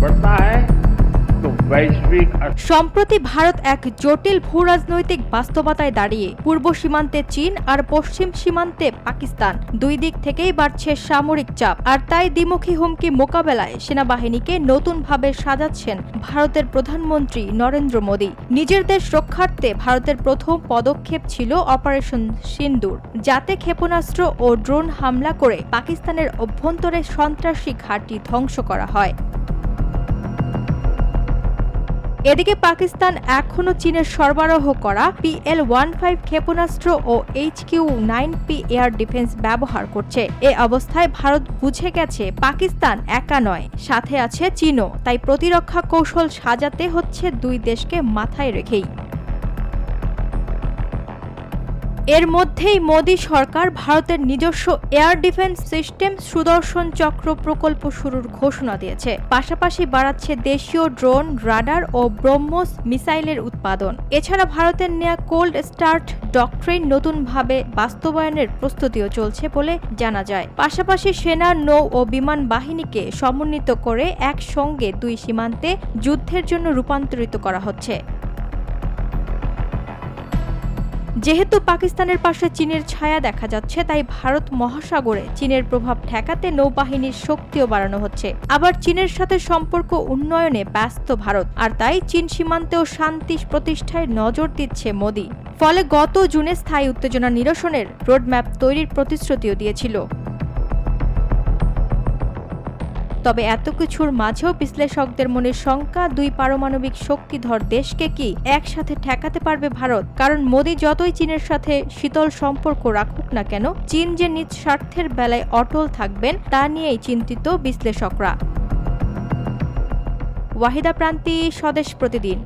बढ़ता है तो वैश्विक अर्थ সম্প্রতি ভারত এক জটিল ভূরাজনৈতিক বাস্তবতায় দাঁড়িয়ে পূর্ব সীমান্তে চীন আর পশ্চিম সীমান্তে পাকিস্তান দুই দিক থেকেই বাড়ছে সামরিক চাপ আর তাই দ্বিমুখী হুমকি মোকাবেলায় সেনাবাহিনীকে নতুনভাবে সাজাচ্ছেন ভারতের প্রধানমন্ত্রী নরেন্দ্র মোদী নিজের দেশ রক্ষার্থে ভারতের প্রথম পদক্ষেপ ছিল অপারেশন সিন্দুর যাতে ক্ষেপণাস্ত্র ও ড্রোন হামলা করে পাকিস্তানের অভ্যন্তরে সন্ত্রাসী ঘাঁটি ধ্বংস করা হয় এদিকে পাকিস্তান এখনও চীনের সরবরাহ করা পিএল ওয়ান ফাইভ ক্ষেপণাস্ত্র ও H Q nine P air defence ব্যবহার করছে। এ অবস্থায় ভারত বুঝে গেছে পাকিস্তান একা নয়, সাথে আছে চীনও। তাই প্রতিরক্ষা কৌশল সাজাতে হচ্ছে দুই দেশকে মাথায় রেখেই। এর মধ্যেই মোদী সরকার ভারতের নিজস্ব এয়ার ডিফেন্স সিস্টেম সুদর্শন চক্র প্রকল্প শুরুর ঘোষণা দিয়েছে। পাশাপাশি বাড়াচ্ছে দেশীয় ড্রোন, রাডার ও ব্রহ্মোস মিসাইলের উৎপাদন। এছাড়া ভারতের নেয়া কোল্ড স্টার্ট ডক্ট্রিন নতুনভাবে বাস্তবায়নের প্রস্তুতিও চলছে বলে জানা যায়। পাশাপাশি সেনা, নৌ ও বিমান বাহিনীকে সমন্বিত করে একসঙ্গে দুই সীমান্তে যুদ্ধের জন্য রূপান্তরিত করা হচ্ছে। যেহেতু পাকিস্তানের পাশে চীনের ছায়া দেখা যাচ্ছে, তাই ভারত মহাসাগরে চীনের প্রভাব ঠেকাতে নৌবাহিনীর শক্তিও বাড়ানো হচ্ছে। আবার চীনের সাথে সম্পর্ক উন্নয়নে ব্যস্ত ভারত, আর তাই চীন সীমান্তেও শান্তি প্রতিষ্ঠায় নজর দিচ্ছে মোদী। ফলে গত জুনে স্থায়ী উত্তেজনা নিরসনের রোডম্যাপ তৈরির প্রতিশ্রুতিও দিয়েছিল। তবে এত কিছুর মাঝেও বিশ্লেষকদের মনে শঙ্কা, দুই পারমাণবিক শক্তিধর দেশকে কি একসাথে ঠেকাতে পারবে ভারত? কারণ মোদী যতই চীনের সাথে শীতল সম্পর্ক রাখুক না কেন, চীন যে নিজ স্বার্থের বেলায় অটল থাকবেন, তা নিয়েই চিন্তিত বিশ্লেষকরা। ওয়াহিদা প্রান্তি স্বদেশ প্রতিদিন।